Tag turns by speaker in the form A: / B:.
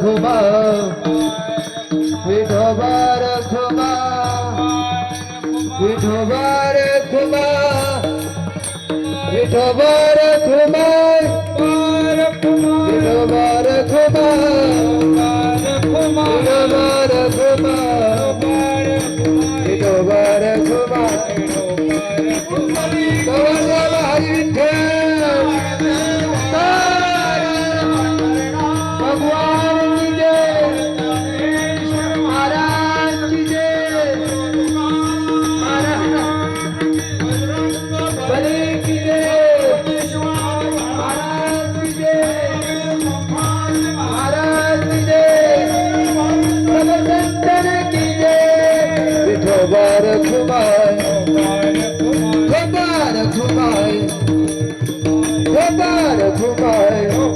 A: খুবা বিধবার খুবা বিধবার খুবা विठो बार कुमार
B: कुमार कुमार विठो
A: बार कुमार
B: कुमार विठो
A: बार कुमार
B: विठो
A: बार कुमार
B: विठो बार
A: कुमार মোবারক ভাই মোবারক ভাই মোবারক ভাই